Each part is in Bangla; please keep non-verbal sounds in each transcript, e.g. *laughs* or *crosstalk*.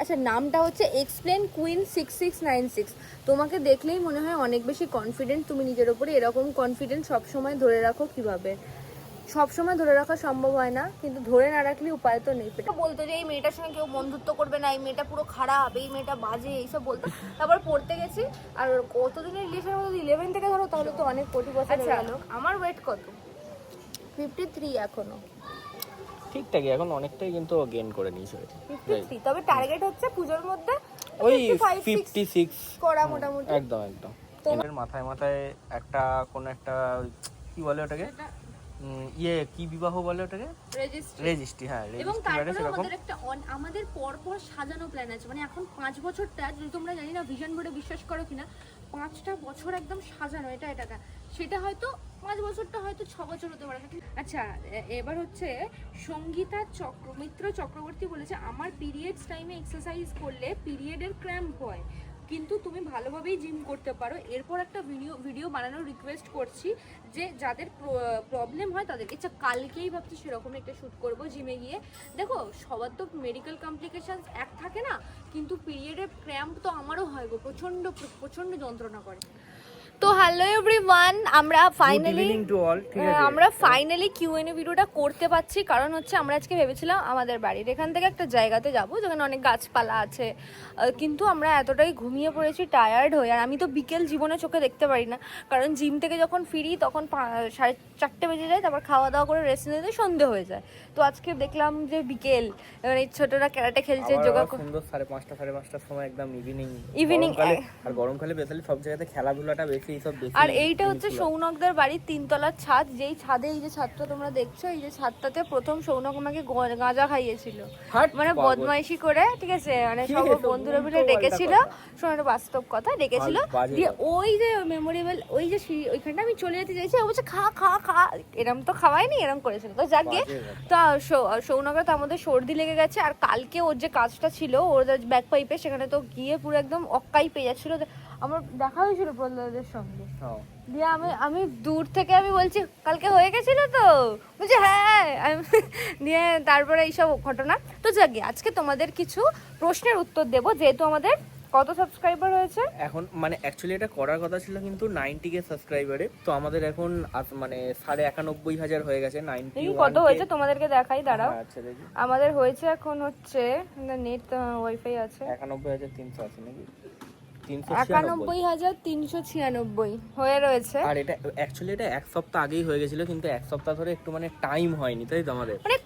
আচ্ছা নামটা হচ্ছে explain queen six six nine six তোমাকে দেখলেই মনে হয় অনেক বেশি কনফিডেন্ট তুমি নিজের ওপরে এরকম কনফিডেন্ট সবসময় ধরে রাখো কীভাবে। সবসময় ধরে রাখা সম্ভব হয় না কিন্তু ধরে না রাখলে উপায় তো নেই। বলতো যে এই মেয়েটার সঙ্গে কেউ বন্ধুত্ব করবে না এই মেয়েটা পুরো খারাপ এই মেয়েটা বাজে এইসব বলতো। তারপর পড়তে গেছি আর কতদিনের রিলেশনের মধ্যে ইলেভেন থেকে ধরো তাহলে তো অনেক কোটি বছর হয়ে আমার ওয়েট কত? ফিফটি থ্রি এখনও। ঠিকঠাকই এখন অনেকটাই কিন্তু গেন করে নিয়েছে। তবে টার্গেট হচ্ছে পুজোর মধ্যে ওই 55, ফিফটি সিক্স করা মোটামুটি। একদম একদম। তোমার মাথায় মাথায় একটা কোন একটা কি বলে ওটাকে? ইয়ে কি বিবাহ বলে ওটাকে? রেজিস্ট্রি রেজিস্ট্রি হ্যাঁ এবং তারপরে আমাদের একটা অন- আমাদের পরপর সাজানো প্ল্যান আছে। মানে এখন পাঁচ বছরটা যদি তোমরা জানি না ভিশন বোর্ডে বিশ্বাস করো কিনা পাঁচটা বছর একদম সাজানো, এটা এটা সেটা হয়তো পাঁচ বছরটা হয়তো ছ বছর হতে পারে। আচ্ছা এবার হচ্ছে সঙ্গীতা চক্র মিত্র চক্রবর্তী বলেছে, আমার পিরিয়ডস টাইমে এক্সারসাইজ করলে পিরিয়ডের ক্র্যাম্প হয়। কিন্তু তুমি ভালোভাবেই জিম করতে পারো। এরপর একটা ভিডিও ভিডিও বানানোর রিকোয়েস্ট করছি যে যাদের প্রবলেম হয় তাদের আচ্ছা কালকেই ভাবছি সেরকম একটা শ্যুট করব জিমে গিয়ে। দেখো, সবার তো মেডিকেল কমপ্লিকেশানস এক থাকে না, কিন্তু পিরিয়ডের ক্র্যাম্প তো আমারও হয় গো, প্রচণ্ড প্রচণ্ড যন্ত্রণা করে। তো হ্যালো এভরিওয়ান আমরা ফাইনালি আমরা ফাইনালি কিউএনএ ভিডিওটা করতে পারছি। কারণ হচ্ছে আমরা আজকে ভেবেছিলাম আমাদের বাড়ির এখান থেকে একটা জায়গাতে যাব যেখানে অনেক গাছপালা আছে। কিন্তু আমরা এতটাই ঘুমিয়ে পড়েছি টায়ার্ড হয়ে। আর আমি তো বিকেল জীবনে চোখে দেখতে পারি না। কারণ জিম থেকে যখন ফিরি তখন সাড়ে চারটে বেজে যায় তারপর খাওয়া দাওয়া করে রেস্ট নিতে সন্ধে হয়ে যায়। তো আজকে দেখলাম যে বিকেল মানে এই ছোটরা ক্যারাটে খেলছে যোগা সুন্দর সাড়ে পাঁচটা সাড়ে পাঁচটার সময় একদম ইভিনিং ইভিনিং আর গরমকালে বেশি সব জায়গাতে খেলাধুলাটা বেশি সব আর এইটা হচ্ছে সৌনকদের বাড়ির তিনতলার ছাদ যেই ছাদে এই যে ছাদটা তোমরা দেখছ এই যে ছাদটাতে প্রথম সৌনক আমাকে গাঁজা খাইয়েছিল। মানে বদমাইশি করে ঠিক আছে? মানে সব বন্ধুরা মিলে ডেকেছিল। শোনো একটা বাস্তব কথা ডেকেছিল। দিয়ে ওই যে মেমোরেবল ওই যে ওইখানটা আমি চলে যেতে চাইছি ও বলছে খা খা খা। এরম তো খাওয়াইনি এরম করেছিল। তো যাক তা সৌনকের তার মধ্যে সর্দি লেগে গেছে আর কালকে ওর যে কাজটা ছিল ওর ব্যাক পাইপে সেখানে তো গিয়ে পুরো একদম অক্কাই পেয়ে যাচ্ছিল। আমার দেখা হয়েছিল প্রহ্লাদের সঙ্গে। হ্যাঁ। দিয়ে আমি আমি দূর থেকে আমি বলছি কালকে হয়ে গেছিল তো? বলছি হ্যাঁ। *laughs* দিয়ে তারপরে এইসব ঘটনা। তো যাকে আজকে তোমাদের কিছু প্রশ্নের উত্তর দেব যেহেতু আমাদের কত সাবস্ক্রাইবার হয়েছে? এখন মানে অ্যাকচুয়ালি এটা করার কথা ছিল কিন্তু নাইনটি কে সাবস্ক্রাইবারে তো আমাদের এখন মানে সাড়ে একানব্বই হাজার হয়ে গেছে নাইনটি কত হয়েছে তোমাদেরকে দেখাই দাঁড়াও। আচ্ছা আমাদের হয়েছে এখন হচ্ছে নেট ওয়াইফাই আছে। একানব্বই হাজার তিনশো আছে নাকি? একানব্বই হাজার তিনশো ছিয়ানব্বই হয়ে রয়েছে। আর এটা অ্যাকচুয়ালি এটা এক সপ্তাহ আগেই হয়ে গেছিল কিন্তু এক সপ্তাহ ধরে একটু মানে টাইম হয়নি তাই তো আমাদের? মানে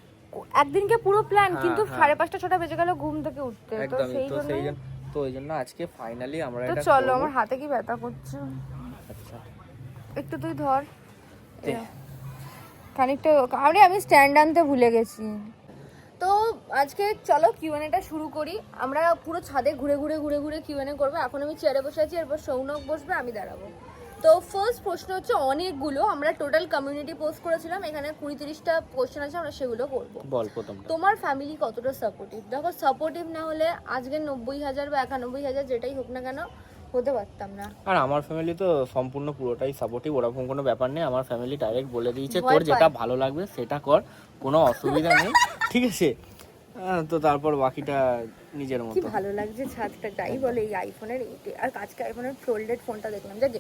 একদিনকে পুরো প্ল্যান কিন্তু হ্যাঁ। সাড়ে পাঁচটা ছটা বেজে গেল ঘুম থেকে উঠতে তো সেই জন্য তো ওই জন্য আজকে ফাইনালি আমরা তো এটা চলো আমার হাতে কি ব্যথা করছে? আচ্ছা। একটু তুই ধর। খানিকটা আরে আমি স্ট্যান্ড আনতে ভুলে গেছি। তো আজকে চলো কিউএনএটা শুরু করি। আমরা পুরো ছাদে ঘুরে ঘুরে ঘুরে ঘুরে কিউএনএ করব। এখন আমি চেয়ারে বসে আছি এরপর সৌনক বসবে আমি দাঁড়াবো। তো ফার্স্ট প্রশ্ন হচ্ছে অনেকগুলো। আমরা টোটাল কমিউনিটি পোস্ট করেছিলাম এখানে কুড়ি তিরিশটা কোশ্চেন আছে আমরা সেগুলো করব। বল প্রথমটা। তোমার ফ্যামিলি কতটা সাপোর্টিভ দেখো সাপোর্টিভ না হলে আজকে নব্বই হাজার বা একানব্বই হাজার যেটাই হোক না কেন হতে পারতাম না। আর আমার ফ্যামিলি তো সম্পূর্ণ পুরোটাই সাপোর্টিভ ওরকম কোনো ব্যাপার নেই। আমার ফ্যামিলি ডাইরেক্ট বলে দিয়েছে তোর যেটা ভালো লাগবে সেটা কর কোনো অসুবিধা নেই। ঠিক আছে? তো তারপর বাকিটা নিজের কি মতো। ভালো লাগছে ছাদটা যাই বলে এই আইফোনের আর আজকে আইফোনের ফোল্ডেড ফোনটা দেখলাম। যাকে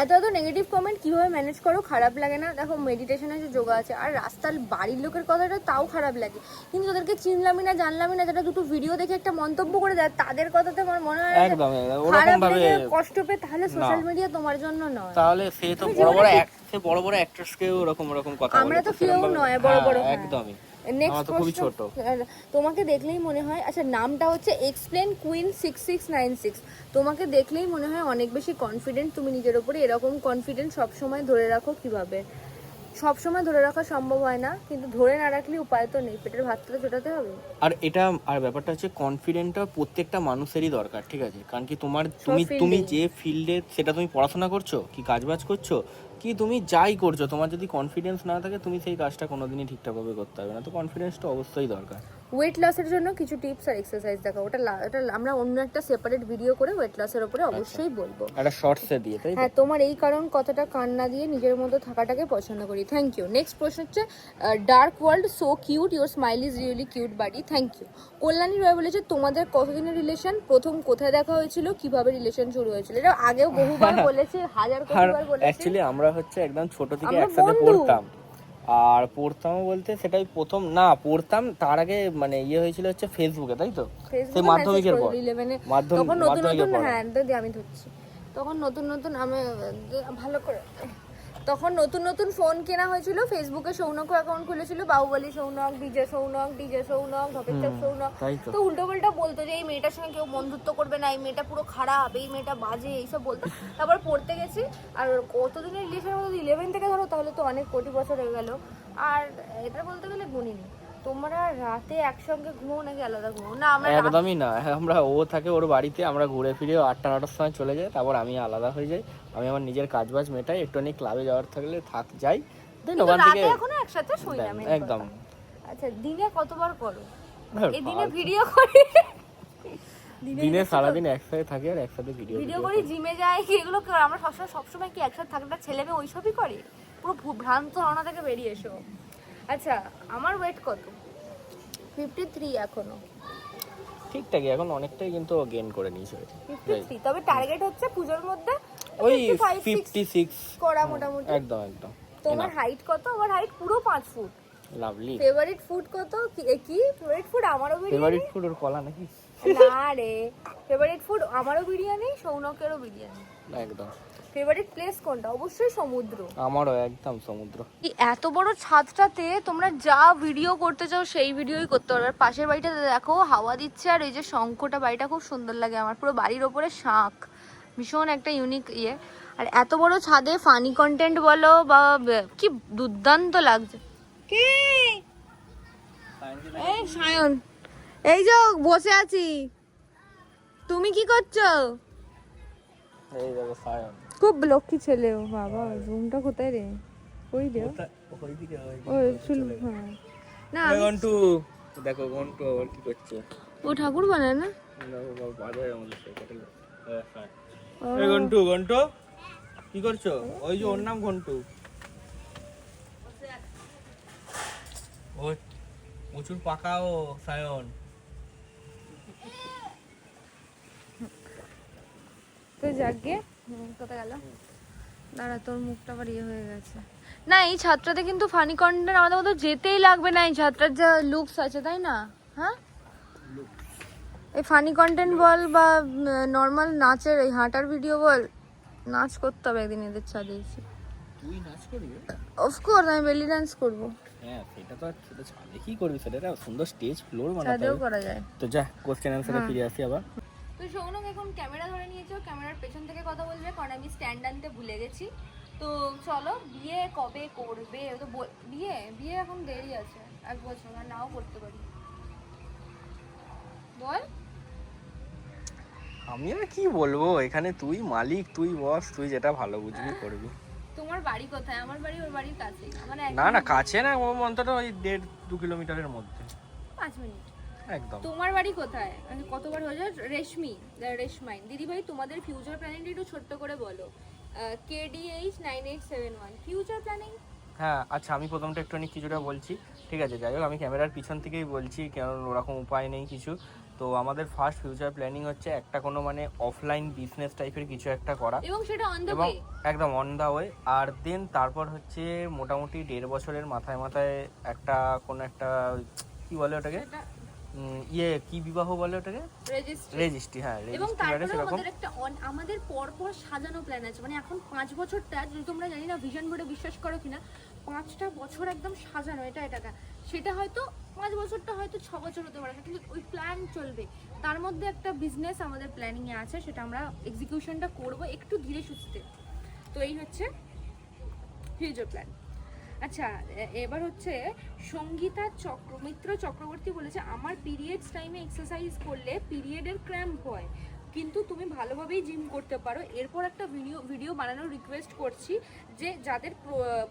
এত এত নেগেটিভ কমেন্ট কীভাবে ম্যানেজ করো? খারাপ লাগে না? দেখো মেডিটেশন আছে যোগা আছে আর রাস্তার বাড়ির লোকের কথাটা তাও খারাপ লাগে। কিন্তু ওদেরকে চিনলামই না জানলামই না যারা দুটো ভিডিও দেখে একটা মন্তব্য করে দেয় তাদের কথাতে আমার মনে হয় একদম খারাপ লেগে কষ্ট পেয়ে তাহলে সোশ্যাল মিডিয়া তোমার জন্য নয়। তাহলে সে তো বড় বড় সে বড় বড় অ্যাক্ট্রেসকেও ওরকম ওরকম কথা আমরা তো কেউ নয়, বড় বড়, হ্যাঁ, হ্যাঁ। একদমই। নেক্সট ছোট। তোমাকে দেখলেই মনে হয় আচ্ছা নামটা হচ্ছে explain queen six six nine six তোমাকে দেখলেই মনে হয় অনেক বেশি কনফিডেন্ট তুমি নিজের ওপরে এরকম কনফিডেন্ট সবসময় ধরে রাখো কীভাবে? সবসময় ধরে রাখা সম্ভব হয় না কিন্তু ধরে না রাখলে উপায় তো নেই পেটের ভাতটা তো চটাতে হবে। আর এটা আর ব্যাপারটা হচ্ছে কনফিডেন্টটা প্রত্যেকটা মানুষেরই দরকার ঠিক আছে? কারণ কি তোমার তুমি তুমি যে ফিল্ডে সেটা তুমি পড়াশোনা করছ কি কাজবাজ করছ কি তুমি যাই করছ, তোমার যদি কনফিডেন্স না থাকে, তুমি সেই কাজটা কোনোদিনই ঠিকঠাকভাবে করতে পারবে না। তো কনফিডেন্সটা অবশ্যই দরকার। ওয়েট লসের জন্য কিছু টিপস আর এক্সারসাইজ দেখো ওটা ওটা আমরা অন্য একটা সেপারেট ভিডিও করে ওয়েট লসের উপরে অবশ্যই বলব। একটা শর্টসে দিয়ে তাই হ্যাঁ তোমার এই কারণ কথাটা কান না দিয়ে নিজের মতো থাকাটাকে পছন্দ করি। থ্যাংক ইউ নেক্সট প্রশ্ন হচ্ছে dark world so cute your smile is really cute buddy thank you Kalyani Roy বলেছে তোমাদের কতদিনের রিলেশন প্রথম কোথায় দেখা হয়েছিল? কীভাবে রিলেশন শুরু হয়েছিল? এটা আগেও বহুবার *laughs* বলেছে হাজার কতবার বলেছে। অ্যাকচুয়ালি আমরা হচ্ছে একদম ছোট থেকে একসাথে। পড়তাম। আর পড়তাম বলতে সেটাই প্রথম না পড়তাম তার আগে মানে ইয়ে হয়েছিল হচ্ছে ফেসবুকে তাই তো? সেই মাধ্যমিকের পর। মাধ্যমিক নতুন মাধ্যমিকের পর। হ্যাঁ দিদি আমি ধরছি। তখন নতুন নতুন আমি ভালো করে তখন নতুন নতুন ফোন কেনা হয়েছিল। ফেসবুকে সৌনক অ্যাকাউন্ট খুলেছিল বাহুবলী সৌনক ডিজে সৌনক ডিজে সৌনক ধপেচাপ সৌনক। তো। উল্টো পাল্টা বলতো যে এই মেয়েটার সঙ্গে কেউ বন্ধুত্ব করবে না এই মেয়েটা পুরো খারাপ এই মেয়েটা বাজে এইসব বলতো। তারপর পড়তে গেছি আর কতদিনের রিলেশন ইলেভেন থেকে ধরো তাহলে তো অনেক কোটি বছর হয়ে গেল। আর এটা বলতে গেলে গুনিনি তোমরা রাতে একসঙ্গে ঘুমো নাকি আলাদা ঘুমো না আমরা একদমই না। আমরা ও থাকে ওর বাড়িতে আমরা ঘুরে ফিরে আটটা নটার সময় চলে যাই তারপর আমি আলাদা হয়ে যাই। আমি আমার নিজের কাজ বাজ মেটাই একটুখানি ক্লাবে যাওয়ার থাকলে থাক যাই। দেন ওখান থেকে এখনও একসাথে শুই না একদম। আচ্ছা দিনে কতবার করো? এই দিনে ভিডিও করি। দিনে সারাদিন একসাথে থাকি আর একসাথে ভিডিও ভিডিও করি। জিমে যাই কি এগুলো আমরা সবসময় সবসময় কি একসাথে থাকলে ছেলে মেয়ে ওইসবই করে? পুরো ভ্রান্ত ধারণা থেকে বেরিয়ে এসো। আচ্ছা আমার ওয়েট কত? ফিফটি থ্রি এখনও। ঠিকঠাকই এখন অনেকটাই কিন্তু গেন করে নিয়েছে। ফিফটি তবে টার্গেট হচ্ছে পুজোর মধ্যে ওই 55, 60 ফিফটি সিক্স করা মোটামুটি। একদম একদম। তোমার হাইট কত? আমার হাইট পুরো পাঁচ ফুট। লাভলি ফেভারিট ফুড কত? কি- কি? ফেভারিট ফুড আমারও বিরিয়ানি? ফেভারিট ফুড ওর কলা নাকি? না রে। ফেভারিট ফুড আমারও বিরিয়ানি সৌনকেরও বিরিয়ানি। একদম। ফেভারিট প্লেস কোনটা? অবশ্যই সমুদ্র। আমারও একদম সমুদ্র। এই এত বড় ছাদটাতে তোমরা যা ভিডিও করতে চাও সেই ভিডিওই করতে পারবে আর পাশের বাড়িটাতে দেখো হাওয়া দিচ্ছে আর এই যে শঙ্খটা বাড়িটা খুব সুন্দর লাগে আমার। পুরো বাড়ির ওপরে শাঁখ। ভীষণ একটা ইউনিক ইয়ে। আর এত বড় ছাদে ফানি কন্টেন্ট বলো বা ব- কি দুর্দান্ত লাগছে। কি? এই সায়ন এই যে বসে আছি। তুমি কি করছ? এই দেখো সায়ন। খুব লক্ষ্মী ছেলে ও বাবা রুমটা কোথায় রে? ওই রে? ওইদিকে ও চুল হ্যাঁ। না আমি- ঘন্টু দেখো ঘন্টু আবার কি করছে। ও ঠাকুর বানায় না? সাথে ও, এই ঘন্টু ঘন্টু কি করছ? ওই যে ওর নাম ঘন্টু ও প্রচুর পাকা ও সায়ন। তো যাকে কোথায় গেল? দাঁড়া তোর মুখটা আবার ইয়ে হয়ে গেছে। না এই ছাত্রতে কিন্তু ফানি কন্টেন্ট আমাদের মতো যেতেই লাগবে না এই ছাত্রার যা লুকস আছে তাই না? হ্যাঁ? এই ফানি কন্টেন্ট বল বা নর্মাল নাচের এই হাঁটার ভিডিও বল নাচ করতে হবে একদিন এদের ছাদে এসে। তুই নাচ করবি? অফকোর্স আমি বেলি ডান্স করব। হ্যাঁ সেটা তো সেটা ছাদে কি করবি? সেটা সুন্দর স্টেজ ফ্লোর বানাতে ছাদেও হবে। করা যায়। তো যা কোশ্চেন অ্যান্সারে ফিরে আসি আবার। তো সৌনক এখন ক্যামেরা ধরে নিয়েছো ক্যামেরার পেছন থেকে কথা বলবে কারণ আমি স্ট্যান্ড আনতে ভুলে গেছি। তো চলো বিয়ে কবে করবে? তো বিয়ে? বিয়ে এখন দেরি আছে এক বছর আর নাও করতে পারি। বল। আমি আর কি বলব এখানে তুই মালিক তুই বস তুই যেটা ভালো বুঝবি করবি। তোমার বাড়ি কোথায়? আমার বাড়ি ওর বাড়ির মানে না না কাছে না ও অন্তত ওই দেড় দু কিলোমিটারের মধ্যে। পাঁচ মিনিট। একদম। তোমার বাড়ি কোথায়? কতবার হয়ে যায়? রেশমি রেশমাইন দিদি ভাই তোমাদের ফিউচার প্ল্যানিংটা একটু ছোট্ট করে বলো। KDH nine eight seven one future planning হ্যাঁ আচ্ছা আমি প্রথমটা একটুখানি কিছুটা বলছি। ঠিক আছে যাই হোক আমি ক্যামেরার পিছন থেকেই বলছি কারণ ওরকম উপায় নেই কিছু। তো আমাদের ফার্স্ট ফিউচার প্ল্যানিং হচ্ছে একটা কোনো মানে অফলাইন বিজনেস টাইপের কিছু একটা করা। এবং সেটা অন দ্য এবং ওয়ে একদম অন দা ওয়ে আর দেন তারপর হচ্ছে মোটামুটি দেড় বছরের মাথায় মাথায় একটা কোনো একটা কি বলে ওটাকে? ইয়ে কি বিবাহ বলে ওটাকে? রেজিস্ট্রি হ্যাঁ এবং তারপরে আমাদের একটা আমাদের পর পর সাজানো প্ল্যান আছে। মানে এখন পাঁচ বছরটা যদি তোমরা জানি না ভিশন বোর্ডে বিশ্বাস করো কিনা পাঁচটা বছর একদম সাজানো এটা এটা সেটা হয়তো পাঁচ বছরটা হয়তো ছ বছর হতে পারে কিন্তু ওই প্ল্যান চলবে। তার মধ্যে একটা বিজনেস আমাদের প্ল্যানিং এ আছে সেটা আমরা এক্সিকিউশনটা করব একটু ধীরে সুস্থে। তো এই হচ্ছে ফিউচার প্ল্যান আচ্ছা এবার হচ্ছে সঙ্গীতা চক্র, মিত্র চক্রবর্তী বলেছে, আমার পিরিয়ডস টাইমে এক্সারসাইজ করলে পিরিয়ডের ক্র্যাম্প হয়। কিন্তু তুমি ভালোভাবেই জিম করতে পারো। এরপর একটা ভিডিও ভিডিও বানানোর রিকোয়েস্ট করছি যে যাদের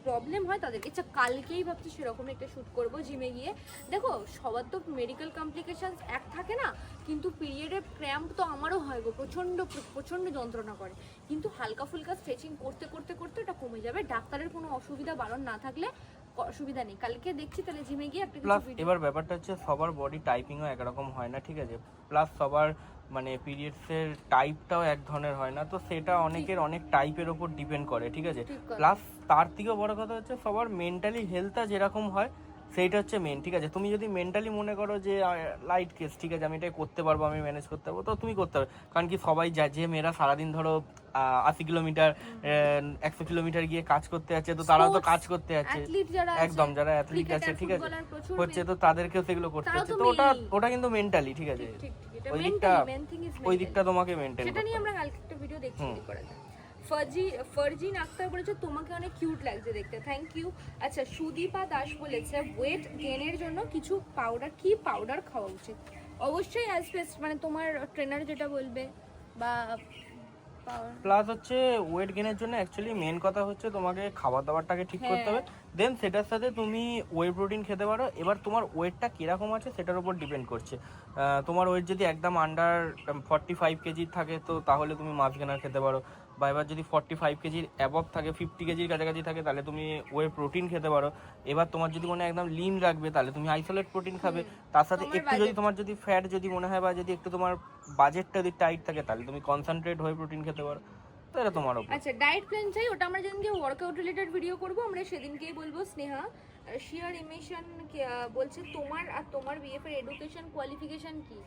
প্রবলেম হয় তাদেরকে। আচ্ছা কালকেই ভাবছি সেরকম একটা শ্যুট করব জিমে গিয়ে। দেখো সবার তো মেডিকেল কমপ্লিকেশনস এক থাকে না কিন্তু পিরিয়ডের ক্র্যাম্প তো আমারও হয় গো প্রচণ্ড প্রচণ্ড যন্ত্রণা করে। কিন্তু হালকা ফুলকা স্ট্রেচিং করতে করতে করতে এটা কমে যাবে। ডাক্তারের কোনো অসুবিধা বারণ না থাকলে অসুবিধা নেই। কালকে দেখছি তাহলে জিমে গিয়ে একটা প্লাস এবার ব্যাপারটা হচ্ছে সবার বডি টাইপিংও একরকম হয় না ঠিক আছে? প্লাস সবার মানে পিরিয়ডসের টাইপটাও এক ধরনের হয় না তো সেটা অনেকের অনেক টাইপের ওপর ডিপেন্ড করে ঠিক আছে? প্লাস তার থেকেও বড় কথা হচ্ছে সবার মেন্টালি হেলথটা যেরকম হয় সেইটা হচ্ছে মেন ঠিক আছে? তুমি যদি মেন্টালি মনে করো যে লাইট কেস ঠিক আছে? আমি এটাই করতে পারব আমি ম্যানেজ করতে পারব তো তুমি করতে পারবে কারণ কি সবাই যা যে মেয়েরা সারাদিন ধরো আশি কিলোমিটার একশো কিলোমিটার গিয়ে কাজ করতে যাচ্ছে তো তারাও তো কাজ করতে আছে, একদম যারা অ্যাথলিট আছে ঠিক আছে? হচ্ছে তো তাদেরকেও সেগুলো করতে হচ্ছে। তো ওটা ওটা কিন্তু মেন্টালি ঠিক আছে? এটা মেইন থিং ইজ ওই দিকটা তোমাকে মেইনটেইন সেটা নিয়ে আমরা কালকে একটা ভিডিও দেখছি হুম। কি করা যায় ফার্জি নাক্তার আক্তার বলেছে তোমাকে অনেক কিউট লাগছে দেখতে। থ্যাংক ইউ আচ্ছা সুদীপা দাস বলেছে ওয়েট গেনের জন্য কিছু পাউডার কি পাউডার খাওয়া উচিত? অবশ্যই অ্যাজ মানে তোমার ট্রেনার যেটা বলবে বা প্লাস হচ্ছে ওয়েট গেনের জন্য অ্যাকচুয়ালি মেন কথা হচ্ছে তোমাকে খাবার দাবারটাকে ঠিক করতে হবে। দেন সেটার সাথে তুমি ওয়ে প্রোটিন খেতে পারো। এবার তোমার ওয়েটটা কীরকম আছে সেটার উপর ডিপেন্ড করছে। তোমার ওয়েট যদি একদম আন্ডার ফর্টি ফাইভ কেজির থাকে তো তাহলে তুমি মাছ গেনার খেতে পারো। বা এবার যদি ফর্টি ফাইভ কেজির অ্যাবভ থাকে ফিফটি কেজির কাছাকাছি থাকে তাহলে তুমি ওয়ে প্রোটিন খেতে পারো। এবার তোমার যদি মনে হয় একদম লিন রাখবে তাহলে তুমি আইসোলেট প্রোটিন খাবে। তার সাথে একটু যদি তোমার যদি ফ্যাট যদি মনে হয় বা যদি একটু তোমার বাজেটটা যদি টাইট থাকে তাহলে তুমি কনসেন্ট্রেট হয়ে প্রোটিন খেতে পারো। তো এটা তোমার আচ্ছা ডায়েট প্ল্যান চাই ওটা আমরা যেদিনকে ওয়ার্কআউট রিলেটেড ভিডিও করব আমরা সেদিনকেই বলব স্নেহা শিয়ার ইমিশন বলছে তোমার আর তোমার বিএফ এর এডুকেশন কোয়ালিফিকেশন কি?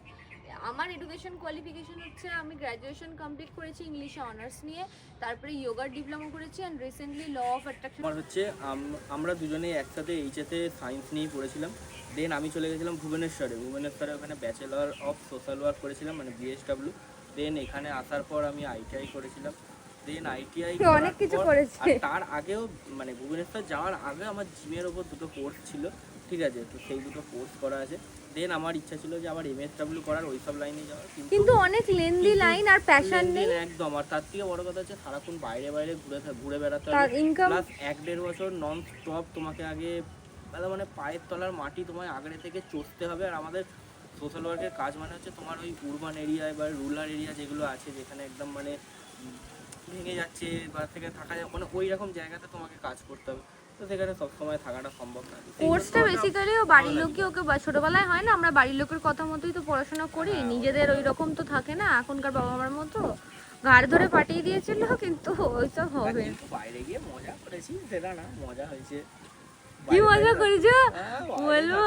আমার এডুকেশন কোয়ালিফিকেশন হচ্ছে আমি গ্র্যাজুয়েশন কমপ্লিট করেছি ইংলিশে অনার্স নিয়ে তারপরে যোগার ডিপ্লোমা করেছি and recently law of attraction আমার হচ্ছে আমরা দুজনেই একসাথে এইচএতে সায়েন্স নিয়ে পড়েছিলাম দেন আমি চলে গেছিলাম ভুবনেশ্বরে ভুবনেশ্বরে ওখানে ব্যাচেলর অফ সোশ্যাল ওয়ার্ক করেছিলাম মানে বিএসডব্লিউ দেন এখানে আসার পর আমি আইটিআই করেছিলাম দেন আইটিআই *laughs* অনেক কিছু করেছে। তার আগেও মানে ভুবনেশ্বর যাওয়ার আগে আমার জিমের ওপর দুটো কোর্স ছিল ঠিক আছে তো সেই দুটো কোর্স করা আছে দেন আমার ইচ্ছা ছিল যে আবার এমএসডব্লিউ করার ওই সব লাইনে যাওয়ার কিন্তু অনেক লেন্দি লাইন আর প্যাশন নেই। একদম। আর তার থেকে বড় কথা হচ্ছে সারাক্ষণ বাইরে বাইরে ঘুরে ঘুরে বেড়াতে হবে। income- প্লাস এক দেড় বছর নন স্টপ তোমাকে আগে তাহলে মানে পায়ের তলার মাটি তোমায় আগড়ে থেকে চড়তে হবে। আর আমাদের সোশ্যাল ওয়ার্কের কাজ মানে হচ্ছে তোমার ওই উরবান এরিয়ায় বা রুরাল এরিয়া যেগুলো আছে যেখানে একদম মানে ভেঙে যাচ্ছে বা থেকে থাকা যায় মানে ওই রকম জায়গাতে তোমাকে কাজ করতে হবে। তো সেখানে সবসময় থাকাটা সম্ভব না। কোর্সটা বেসিক্যালি ও বাড়ির লোকই ওকে ছোটবেলায় হয় না আমরা বাড়ির লোকের কথা মতোই তো পড়াশোনা করি হ্যাঁ, নিজেদের ওই রকম তো থাকে না এখনকার বাবা মার মতো ঘাড় ধরে পাঠিয়ে দিয়েছিল কিন্তু ওইসব হবে। বাইরে গিয়ে মজা করেছি সেটা না মজা হয়েছে। কি মজা করেছ? হ্যাঁ, বলব?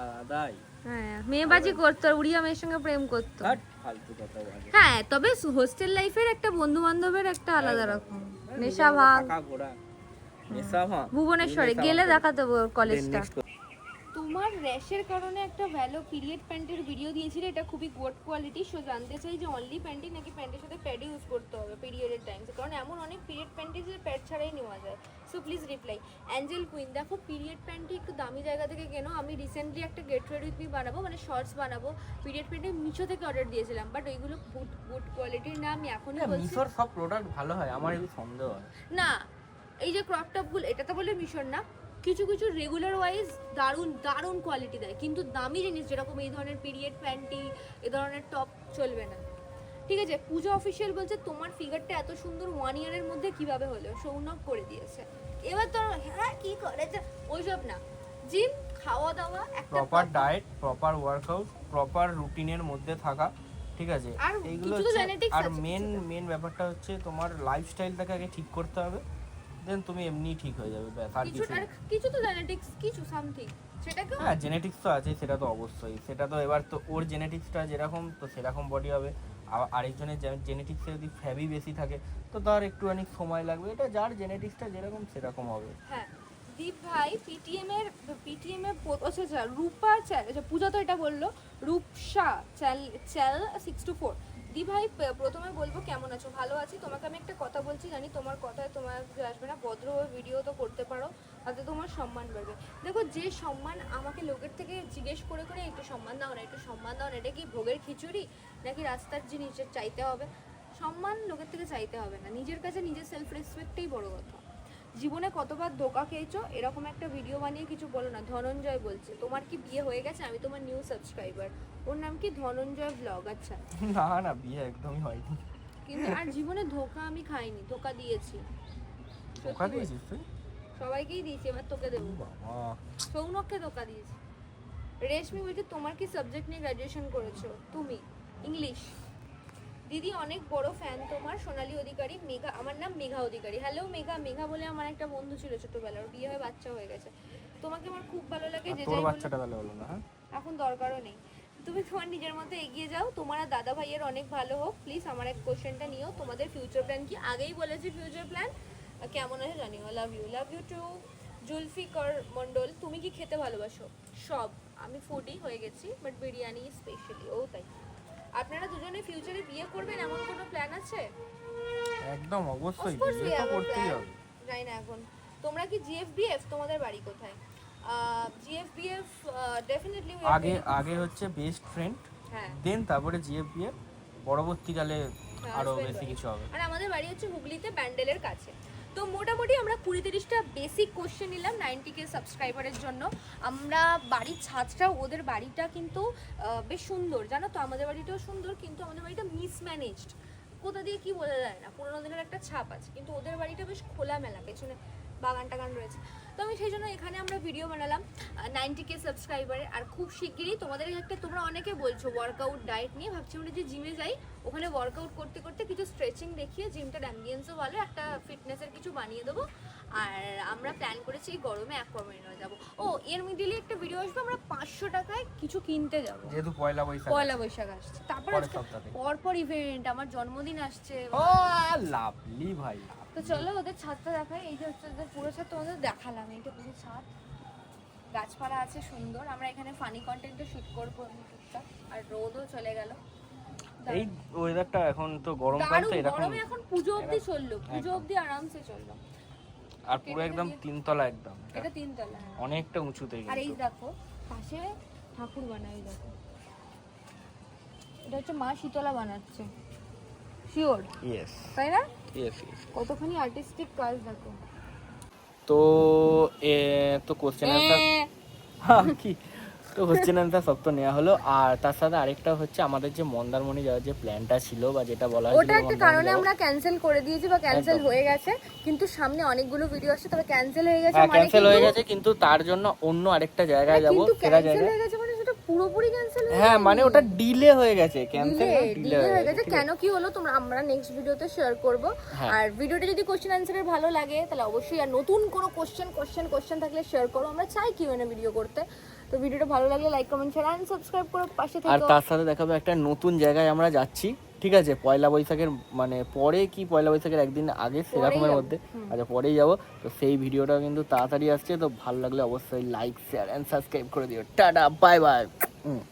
আলাদাই। হ্যাঁ মেয়েবাজি করতো আর উড়িয়া মেয়ের সঙ্গে প্রেম করতো। হ্যাঁ তবে হোস্টেল লাইফের একটা বন্ধু বান্ধবের একটা আলাদা রকম। নেশা নিজের ভুবনেশ্বরে গেলে। দেখাতে Then কলেজটা তোমার র্যাশের কারণে একটা ভ্যালো পিরিয়ড প্যান্টের ভিডিও দিয়েছিলে এটা খুবই গুড কোয়ালিটি সো জানতে চাই যে অনলি প্যান্টই নাকি প্যান্টের সাথে প্যাড ইউজ করতে হবে পিরিয়ডের টাইমস কারণ এমন অনেক পিরিয়ড প্যান্টে যে প্যাড ছাড়াই নেওয়া যায়। So please reply angel queen দেখো পিরিয়ড প্যান্টটি একটু দামি জায়গা থেকে কেনো আমি রিসেন্টলি একটা গেট রেড উইথ মি বানাবো মানে শর্টস বানাবো পিরিয়ড প্যান্টে মিশো থেকে অর্ডার দিয়েছিলাম বাট ওইগুলো গুড গুড কোয়ালিটির না আমি এখনই হ্যাঁ, বলছি মিশোর সব প্রোডাক্ট ভালো হয় আমার একটু সন্দেহ হয়। না এই যে ক্রপ টপগুলো এটা তো বলে মিশন না কিছু কিছু রেগুলার ওয়াইজ দারুণ দারুণ কোয়ালিটি দেয়। কিন্তু দামি জিনিস যেরকম এই ধরনের পিরিয়ড প্যান্টি এ ধরনের টপ চলবে না। ঠিক আছে পূজা অফিসিয়াল বলছে তোমার ফিগারটা এত সুন্দর ওয়ান ইয়ারের মধ্যে কীভাবে হলো সৌনক করে দিয়েছে। এবার তো হ্যাঁ কি করেছে? ওইসব না। জিম খাওয়া দাওয়া একটা proper diet proper workout proper রুটিনের মধ্যে থাকা ঠিক আছে? আর এইগুলো আর মেন মেন ব্যাপারটা হচ্ছে তোমার লাইফস্টাইলটাকে আগে ঠিক করতে হবে। দেন তুমি এমনি ঠিক হয়ে যাবে ব্যাস আর কিছু কিছু কিছু তো জেনেটিক্স কিছু সামথিং সেটাকে হ্যাঁ জেনেটিক্স তো আছে সেটা তো অবশ্যই। সেটা তো এবার তো ওর জেনেটিক্সটা যেরকম তো সেরকম বডি হবে। আর আরেকজনের জেনেটিক্সে যদি ফ্যাবি বেশি থাকে তো তার একটুখানি সময় লাগবে। এটা যার জেনেটিক্সটা যেরকম সেরকম হবে। হ্যাঁ দীপ ভাই পিটিএম এর পিটিএম এর পো- আচ্ছা আচ্ছা রূপা চ্যাল আচ্ছা পূজা তো এটা বলল রূপসা চ্যাল চ্যাল সিক্স টু ফোর দি ভাই প্রথমে বলব কেমন আছো? ভালো আছি। তোমাকে আমি একটা কথা বলছি, জানি তোমার কথায় তোমার আসবে না ভদ্রভাবে ভিডিও তো করতে পারো, তাতে তোমার সম্মান বাড়বে। দেখো, যে সম্মান আমাকে লোকের থেকে জিজ্ঞেস করে করে একটু সম্মান দাও না, একটু সম্মান দাও না, এটা কি ভোগের খিচুড়ি? নাকি রাস্তার জিনিসের চাইতে হবে? সম্মান লোকের থেকে চাইতে হবে না। নিজের কাছে নিজের সেলফ রেসপেক্টটাই বড় কথা। জীবনে কতবার ধোকা খেয়েছো? এরকম একটা ভিডিও বানিয়ে কিছু বলো না। ধনঞ্জয় বলছে তোমার কি বিয়ে হয়ে গেছে? আমি তোমার নিউ সাবস্ক্রাইবার ওর নাম কি? ধনঞ্জয় ব্লগ আচ্ছা। না না বিয়ে একদমই হয়নি। কিন্তু আর জীবনে ধোকা আমি খাইনি ধোকা দিয়েছি। ধোকা। দিয়েছিস তুই? সবাইকেই দিয়েছি এবার তোকে দেবো। সৌনককে ধোকা দিয়েছি। রেশমি বলছে তোমার কি সাবজেক্ট নিয়ে গ্র্যাজুয়েশন করেছ? তুমি ইংলিশ দিদি অনেক বড় ফ্যান তোমার সোনালী অধিকারী মেঘা আমার নাম মেঘা অধিকারী। হ্যালো মেঘা। মেঘা বলে আমার একটা বন্ধু ছিল ছোটবেলার বিয়ে হয়ে বাচ্চা হয়ে গেছে। তোমাকে আমার খুব ভালো লাগে যে যাই বাচ্চাটা তাহলে হলো না হ্যাঁ? এখন দরকারও নেই। তুমি তোমার নিজের মতো এগিয়ে যাও তোমার আর দাদা ভাইয়ের অনেক ভালো হোক। প্লিজ আমার এক কোশ্চেনটা নিও তোমাদের ফিউচার প্ল্যান কি? আগেই বলেছি ফিউচার প্ল্যান কেমন আছে জানিও? Love you love you too Zulfikar Mondal তুমি কি খেতে ভালোবাসো? সব। আমি ফুডি হয়ে গেছি বাট বিরিয়ানি স্পেশালি ও তাই। আপনারা দুজনে ফিউচারে বিয়ে করবেন? এমন কোনো প্ল্যান আছে? একদম অবশ্যই। বিয়ে তো করতেই. হবে। জানি না এখন। তোমরা কি জিএফবিএফ তোমাদের বাড়ি কোথায়? জিএফবিএফ ডেফিনেটলি আগে আগে হচ্ছে বেস্ট ফ্রেন্ড হ্যাঁ। দেন তারপরে জিএফবিএ পরবর্তীকালে আরও husband বেশি। কিছু হবে। আর আমাদের বাড়ি হচ্ছে হুগলিতে ব্যান্ডেলের কাছে। তো মোটামুটি আমরা কুড়ি তিরিশটা বেসিক কোশ্চেন নিলাম নাইনটি কে সাবস্ক্রাইবারের জন্য। আমরা বাড়ির ছাদটা, ওদের বাড়িটা কিন্তু বেশ সুন্দর। জানো তো, আমাদের বাড়িটাও সুন্দর, কিন্তু আমাদের বাড়িটা মিসম্যানেজড কোথা দিয়ে কি বোঝা যায় না? পুরোনো দিনের একটা ছাপ আছে, কিন্তু ওদের বাড়িটা বেশ খোলামেলা, পেছনে বাগান টাগান রয়েছে। তো আমি সেই জন্য এখানে আমরা ভিডিও বানালাম নাইনটি কে সাবস্ক্রাইবারে আর খুব শিগগিরই তোমাদের একটা, তোমরা অনেকে বলছো ওয়ার্কআউট ডায়েট নিয়ে। ভাবছি আমরা যে জিমে যাই, ওখানে ওয়ার্কআউট করতে করতে কিছু স্ট্রেচিং দেখিয়ে জিমটার অ্যাম্বিয়েন্সও ভালো, একটা ফিটনেসের কিছু বানিয়ে দেবো। আর আমরা প্ল্যান করেছি এই গরমে অ্যাকোয়ামেরিনে যাব। ও এর মিডিলে একটা ভিডিও আসবে আমরা পাঁচশো টাকায় কিছু কিনতে যাব। যেহেতু পয়লা বৈশাখ পয়লা বৈশাখ আসছে। তারপর আজকে পরপর ইভেন্ট আমার জন্মদিন আসছে। ও লাভলি ভাই তো চলো ওদের ছাদটা দেখাই। এই যে হচ্ছে ওদের পুরো ছাদ তোমাদের দেখালাম। এইটা পুরো ছাদ। গাছপালা আছে সুন্দর। আমরা এখানে ফানি কন্টেন্টও শুট করব টুকটাক। আর রোদও চলে গেল। এই ওয়েদারটা এখন তো গরমকাল তো এরকম গরমে এখন পুজো অবধি চলল। পুজো অবধি আরামসে চলল। আর পুরো একদম তিনতলা একদম এটা। তিনতলা হ্যাঁ। অনেকটা উঁচুতে আর এই দেখো পাশে ঠাকুর বানাই দেখো। এটা হচ্ছে মা শীতলা বানাচ্ছে। শিওর ইয়েস তাই না? ইয়েস ইয়েস কতখানি আর্টিস্টিক কাজ দেখো। তো এ তো কোশ্চেন আনসার কি? তো আনসার সব তো নেওয়া হলো। আর তার সাথে আরেকটা হচ্ছে আমাদের যে মন্দারমণি যাওয়ার যে প্ল্যানটা ছিল বা যেটা বলা হয়েছিল ওটা একটা কারণে আমরা ক্যান্সেল করে দিয়েছি বা ক্যান্সেল হয়ে গেছে। কিন্তু সামনে অনেকগুলো ভিডিও আসছে তবে ক্যান্সেল হয়ে গেছে হ্যাঁ মানে ক্যান্সেল হয়ে গেছে কিন্তু তার জন্য অন্য আরেকটা জায়গায় যাব সেরা ক্যান্সেল হয়ে গেছে মানে সেটা পুরোপুরি ক্যান্সেল হয়ে হ্যাঁ মানে ওটা ডিলে হয়ে গেছে ক্যান্সেল ডিলে ডিলে হয়ে গেছে কেন কি হলো তোমরা আমরা নেক্সট ভিডিওতে শেয়ার করব। আর ভিডিওটা যদি কোশ্চেন অ্যান্সারের ভালো লাগে তাহলে অবশ্যই আর নতুন কোনো কোশ্চেন কোশ্চেন কোশ্চেন থাকলে শেয়ার করো। আমরা চাই কি মানে ভিডিও করতে। তো ভিডিওটা ভালো লাগলে like comment share and subscribe করো পাশে আর তার সাথে দেখাবো একটা নতুন জায়গায় আমরা যাচ্ছি ঠিক আছে? পয়লা বৈশাখের মানে পরে কি পয়লা বৈশাখের একদিন আগে সেরকমের মধ্যে আচ্ছা পরেই যাব। তো সেই ভিডিওটা কিন্তু তাড়াতাড়ি আসছে তো ভালো লাগলে অবশ্যই লাইক শেয়ার অ্যান্ড সাবস্ক্রাইব করে দিও। Tata bye bye